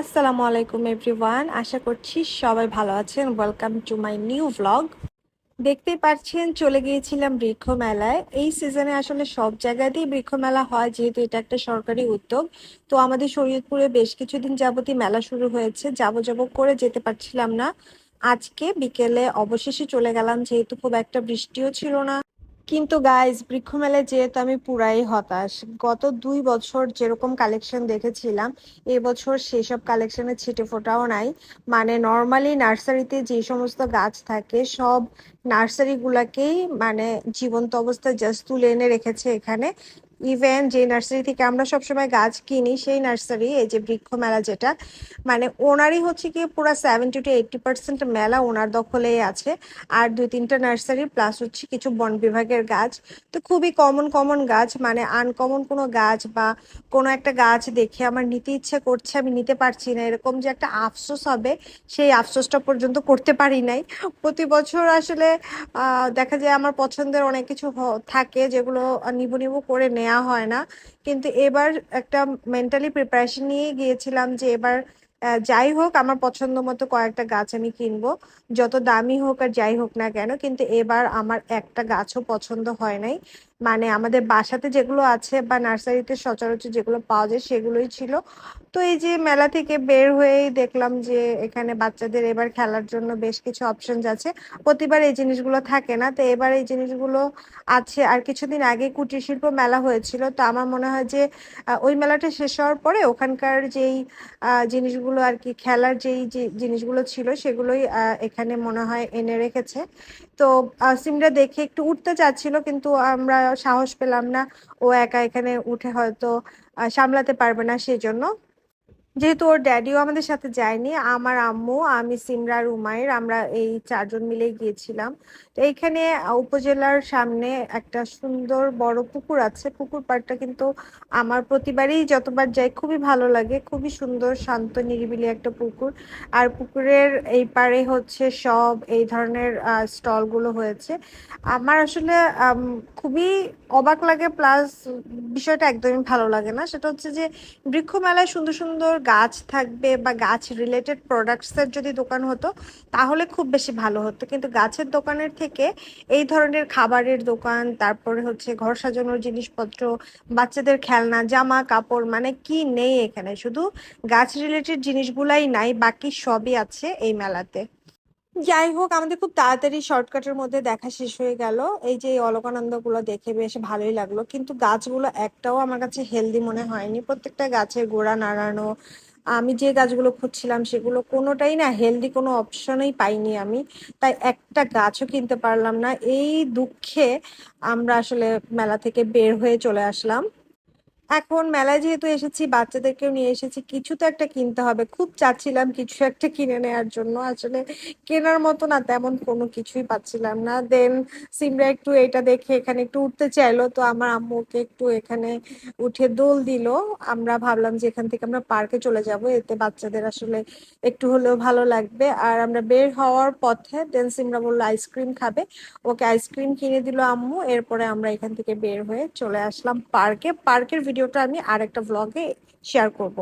আসসালামু আলাইকুম এভরিওয়ান আশা করছি সবাই ভালো আছেন। Welcome to my new blog দেখতেই পাচ্ছেন, চলে গিয়েছিলাম বৃক্ষ মেলায়। এই সিজনে আসলে সব জায়গাতেই বৃক্ষ মেলা হয়, যেহেতু এটা একটা সরকারি উদ্যোগ। তো আমাদের শরীয়তপুরে বেশ কিছুদিন যাবতই মেলা শুরু হয়েছে। যাব যাব করে যেতে পারছিলাম না। আজকে বিকেলে অবশেষে চলে গেলাম, যেহেতু খুব একটা বৃষ্টিও ছিল না। কিন্তু গাইজ বৃক্ষ মেলায় যেহেতু আমি পুরাই হতাশ, গত দুই বছর যেরকম কালেকশন দেখেছিলাম এবছর সেসব কালেকশনের ছিটে ফোটাও নাই। মানে নর্মালি নার্সারিতে যে সমস্ত গাছ থাকে, সব নার্সারিগুলাকেই মানে জীবন্ত অবস্থায় জাস্ট তুলে এনে রেখেছে এখানে। ইভেন যে নার্সারি থেকে আমরা সবসময় গাছ কিনি, সেই নার্সারি এই যে বৃক্ষ মেলা যেটা মানে ওনারই হচ্ছে কি পুরো সেভেন্টি টু এইটটি পার্সেন্ট মেলা ওনার দখলেই আছে। আর দুই তিনটা নার্সারি প্লাস হচ্ছে কিছু বন বিভাগের গাছ। তো খুবই কমন কমন গাছ মানে আনকমন কোনো গাছ বা কোনো একটা গাছ দেখে আমার নিতে ইচ্ছে করছে, আমি নিতে পারছি না। এরকম যে একটা আফসোস হবে, সেই আফসোসটা পর্যন্ত করতে পারি নাই। প্রতি বছর আসলে দেখা যায় আমার পছন্দের অনেক কিছু থাকে যেগুলো নিবু নিবু করে নেওয়া হয় না। কিন্তু এবার একটা মেন্টালি প্রিপারেশন নিয়ে গিয়েছিলাম যে এবার যাই হোক আমার পছন্দ মতো কয়েকটা গাছ আমি কিনবো। যত দামি হোক আর যাই হোক না কেন, কিন্তু এবার আমার একটা গাছও পছন্দ হয় নাই। মানে আমাদের বাসাতে যেগুলো আছে বা নার্সারিতে সচরাচর যেগুলো পাওয়া যায় সেগুলোই ছিল। তো এই যে মেলা থেকে বের হয়েই দেখলাম যে এখানে বাচ্চাদের এবার খেলার জন্য বেশ কিছু অপশনস আছে। প্রতিবার এই জিনিসগুলো থাকে না। তো এবার এই জিনিসগুলো আছে। আর কিছুদিন আগে কুটির শিল্প মেলা হয়েছিল। তো আমার মনে হয় যে ওই মেলাটা শেষ হওয়ার পরে ওখানকার যেই জিনিসগুলো আর কি খেলার যেই, যে জিনিসগুলো ছিল সেগুলোই এখানে মনে হয় এনে রেখেছে। তো সিমরা দেখে একটু উঠতে চাচ্ছিল, কিন্তু আমরা সাহস পেলাম না। ও একা এখানে উঠে হয়তো সামলাতে পারবে না সেজন্য। যেহেতু ওর ড্যাডিও আমাদের সাথে যায়নি, আমার আম্মু, আমি সিমরা আর উমাইর আমরা এই চারজন মিলেই গিয়েছিলাম। তো এইখানে উপজেলার সামনে একটা সুন্দর বড় পুকুর আছে। পুকুর পাড়টা কিন্তু আমার প্রতিবারই যতবার যাই খুবই ভালো লাগে, খুবই সুন্দর, শান্ত, নিরিবিলি একটা পুকুর। আর পুকুরের এই পাড়ে হচ্ছে সব এই ধরনের স্টলগুলো হয়েছে। আমার আসলে খুবই অবাক লাগে, প্লাস বিষয়টা একদমই ভালো লাগে না। সেটা হচ্ছে যে বৃক্ষ মেলায় সুন্দর সুন্দর গাছ থাকবে বা গাছ রিলেটেড প্রোডাক্টসের যদি দোকান হতো, তাহলে খুব বেশি ভালো হতো। কিন্তু গাছের দোকানের থেকে এই ধরনের খাবারের দোকান, তারপরে হচ্ছে ঘর সাজানোর জিনিসপত্র, বাচ্চাদের খেলনা, জামা কাপড় মানে কি নেই এখানে? শুধু গাছ রিলেটেড জিনিসগুলাই নাই, বাকি সবই আছে এই মেলাতে। যাই হোক আমাদের খুব তাড়াতাড়ি শর্টকাটের মধ্যে দেখা শেষ হয়ে গেল। এই যে এই অলকানন্দগুলো দেখে বেশ ভালোই লাগল। কিন্তু গাছগুলো একটাও আমার কাছে হেলদি মনে হয়নি। প্রত্যেকটা গাছের গোড়া নাড়ানো, আমি যে গাছগুলো খুঁজছিলাম সেগুলো কোনোটাই না হেলদি কোনো অপশনই পাইনি আমি। তাই একটা গাছও কিনতে পারলাম না। এই দুঃখে আমরা আসলে মেলা থেকে বের হয়ে চলে আসলাম। এখন মেলায় যেহেতু এসেছি, বাচ্চাদেরকেও নিয়ে এসেছি, কিছু তো একটা কিনতে হবে। খুব চাচ্ছিলাম কিছু একটা কিনে নেওয়ার জন্য। আসলে কেনার মতো না, তেমন কোনো কিছুই পাচ্ছিলাম না। দেন সিমরা একটু এটা দেখে এখানে একটু উঠতে চাইলো, তো আমার আম্মুকে একটু এখানে উঠে দোল দিল। আমরা ভাবলাম যে এখান থেকে আমরা পার্কে চলে যাব, এতে বাচ্চাদের আসলে একটু হলেও ভালো লাগবে। আর আমরা বের হওয়ার পথে দেন সিমরা বলল আইসক্রিম খাবে। ওকে আইসক্রিম কিনে দিল আম্মু। এরপরে আমরা এখান থেকে বের হয়ে চলে আসলাম পার্কে। পার্কের ভিডিওটা আমি আর একটা ব্লগে শেয়ার করব।